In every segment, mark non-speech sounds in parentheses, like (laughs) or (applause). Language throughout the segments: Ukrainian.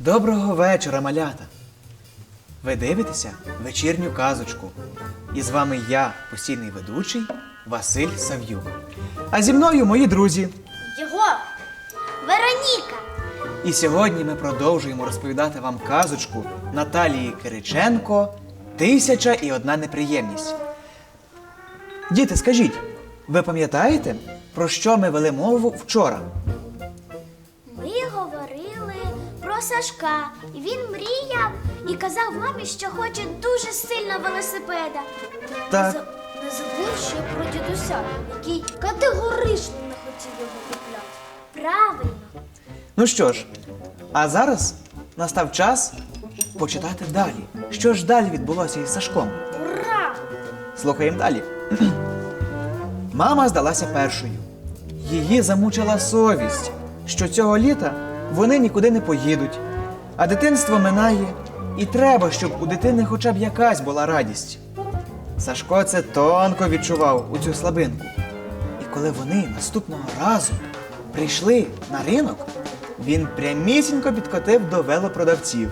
Доброго вечора, малята! Ви дивитеся вечірню казочку. І з вами я, постійний ведучий Василь Сав'юк. А зі мною мої друзі. Його Вероніка. І сьогодні ми продовжуємо розповідати вам казочку Наталії Кириченко Тисяча і одна неприємність. Діти, скажіть, ви пам'ятаєте, про що ми вели мову вчора? Сашка. І Він мріяв і казав мамі, що хоче дуже сильно велосипеда. Так. Не за- Не забув ще про дідуся, який категорично не хотів його купляти. Правильно. Ну що ж, а зараз настав час почитати далі. Що ж далі відбулося із Сашком? Ура! Слухаємо далі. Мама здалася першою. Її замучила совість, що цього літа вони нікуди не поїдуть, а дитинство минає, і треба, щоб у дитини хоча б якась була радість. Сашко це тонко відчував у цю слабинку. І коли вони наступного разу прийшли на ринок, він прямісінько підкотив до велопродавців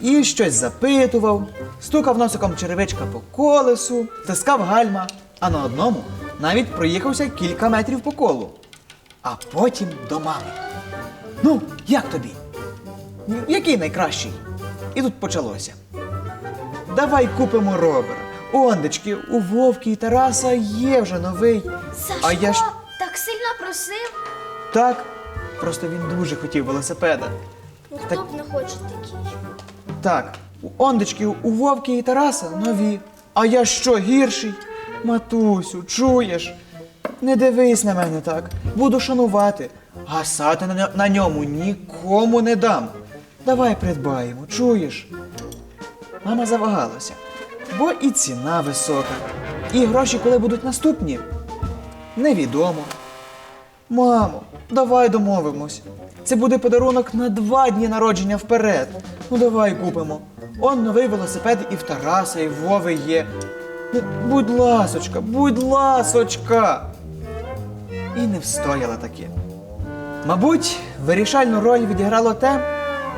і щось запитував, стукав носиком черевичка по колесу, тискав гальма, а на одному навіть проїхався кілька метрів по колу. А потім до мами. Ну, як тобі? Який найкращий? І тут почалося. Давай купимо ровер. Ондечки, у Вовки і Тараса є вже новий. Сашко А я ж так сильно просив. так. Просто він дуже хотів велосипеда. Ну хто Так. б не хоче такий. Так, у ондечки у Вовки і Тараса нові. А я що, гірший? Матусю, чуєш? Не дивись на мене так. Буду шанувати. Гасати на, на ньому нікому не дам. Давай придбаємо, чуєш? Мама завагалася, бо і ціна висока. І гроші, коли будуть наступні, невідомо. Мамо, давай домовимось. Це буде подарунок на два дні народження вперед. Ну давай купимо. Он новий велосипед і в Тараса, і в Вови є. Ну, будь ласочка, будь ласочка. І не встояла таки. Мабуть, вирішальну роль відіграло те,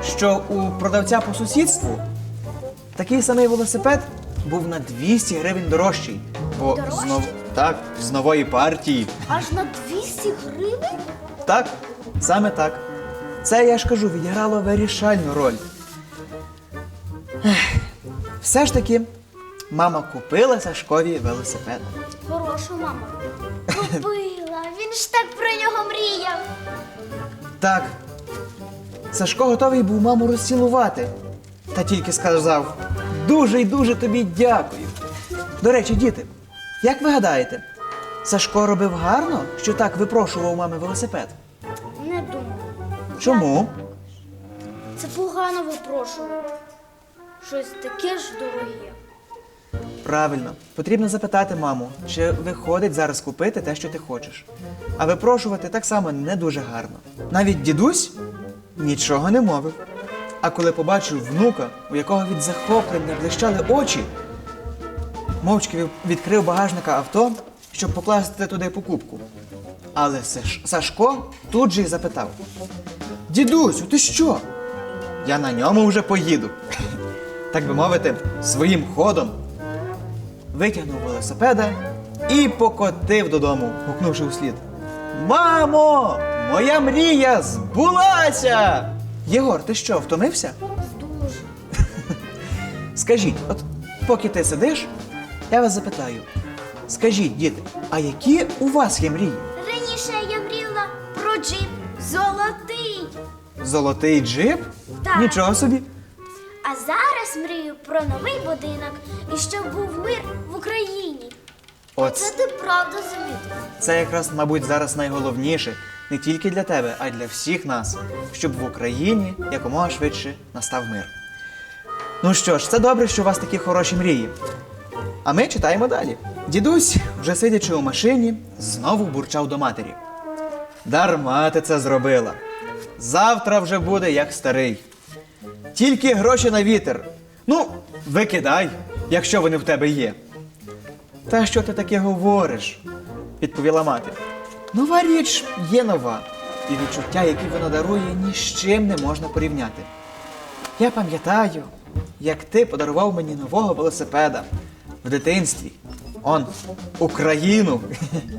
що у продавця по сусідству такий самий велосипед був на 200 гривень дорожчий. Бо з, Дорожчий? нов... так, з нової партії. Аж на 200 гривень? Так, саме так. Це я ж кажу, відіграло вирішальну роль. Ех, Все ж таки, мама купила Сашкові велосипед. Хороша мама. (laughs) Він ж так про нього мріяв. Так, Сашко готовий був маму розцілувати. Та тільки сказав дуже й дуже тобі дякую. До речі, діти, як ви гадаєте, Сашко робив гарно, що так випрошував мами велосипед? Не думаю. Чому? Це погано випрошувати. Щось таке ж дороге. Правильно, потрібно запитати маму, чи виходить зараз купити те, що ти хочеш. А випрошувати так само не дуже гарно. Навіть дідусь нічого не мовив. А коли побачив внука, у якого від захоплення блищали очі, мовчки відкрив багажника авто, щоб покласти туди покупку. Але Сашко тут же й запитав: Дідусю, ти що? Я на ньому вже поїду. (laughs) Так би мовити, своїм ходом витягнув велосипеда і покотив додому, гукнувши услід. Мамо! Моя мрія збулася! Єгор, ти що, втомився? Дуже. (laughs) Скажіть, от поки ти сидиш, я вас запитаю. Скажіть, діти, а які у вас є мрії? Раніше я мріяла про джип золотий. Золотий джип? Так. Нічого собі. Про новий будинок і щоб був мир в Україні. От Це ти правда замітив. Це якраз, мабуть, зараз найголовніше не тільки для тебе, а й для всіх нас, щоб в Україні якомога швидше настав мир. Ну що ж, це добре, що у вас такі хороші мрії. А ми читаємо далі. Дідусь, вже сидячи у машині, знову бурчав до матері. Дарма ти це зробила. Завтра вже буде як старий. Тільки гроші на вітер. Ну, викидай, якщо вони в тебе є. Та що ти таке говориш? відповіла мати. Нова річ є нова. і відчуття, які воно дарує, ні з чим не можна порівняти. Я пам'ятаю, як ти подарував мені нового велосипеда в дитинстві. Он, Україну.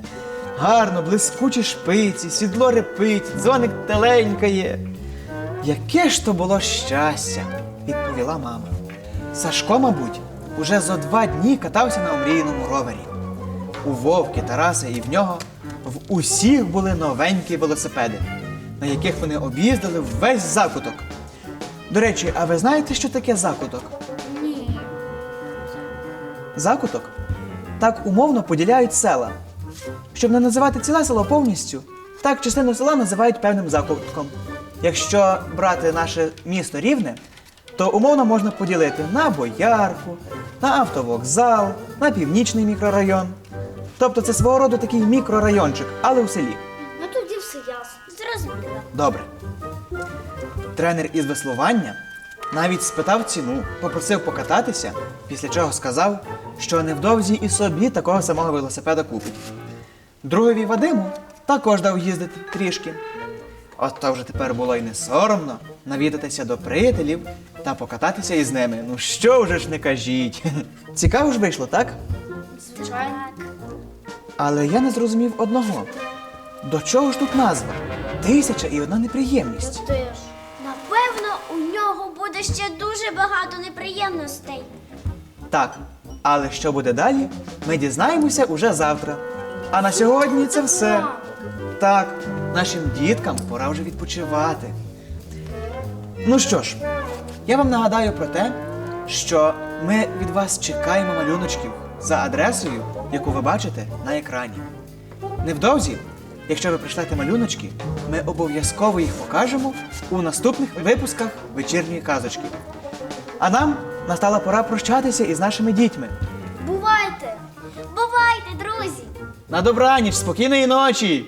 (laughs) Гарно, блискучі шпиці, сідло репить, дзвоник теленькає. Яке ж то було щастя, відповіла мама. Сашко, мабуть, уже зо два дні катався на омріяному ровері. У Вовки, Тараса і в нього в усіх були новенькі велосипеди, на яких вони об'їздили весь закуток. До речі, а ви знаєте, що таке закуток? Ні. Закуток так умовно поділяють села. Щоб не називати ціле село повністю, так частину села називають певним закутком. Якщо брати наше місто рівне, то умовно можна поділити на боярку, на автовокзал, на північний мікрорайон. Тобто це свого роду такий мікрорайончик, але у селі. Ну тоді все ясно. Зрозуміло. Добре. Тренер із веслування навіть спитав ціну, попросив покататися, після чого сказав, що невдовзі і собі такого самого велосипеда купить. Другові Вадиму також дав їздити трішки. От то вже тепер було й не соромно навідатися до приятелів та покататися із ними. Ну що вже ж не кажіть. (laughs) Цікаво ж вийшло, так? Звичайно. Але я не зрозумів одного. До чого ж тут назва? Тисяча і одна неприємність. Теж. Напевно, у нього буде ще дуже багато неприємностей. Так, але що буде далі, ми дізнаємося уже завтра. А на сьогодні це все. Так, нашим діткам пора вже відпочивати. Ну що ж, я вам нагадаю про те, що ми від вас чекаємо малюночків за адресою, яку ви бачите на екрані. Невдовзі, якщо ви прийшлете малюночки, ми обов'язково їх покажемо у наступних випусках вечірньої казочки. А нам настала пора прощатися із нашими дітьми. Бувайте! Бувайте, друзі! На добраніч, спокійної ночі!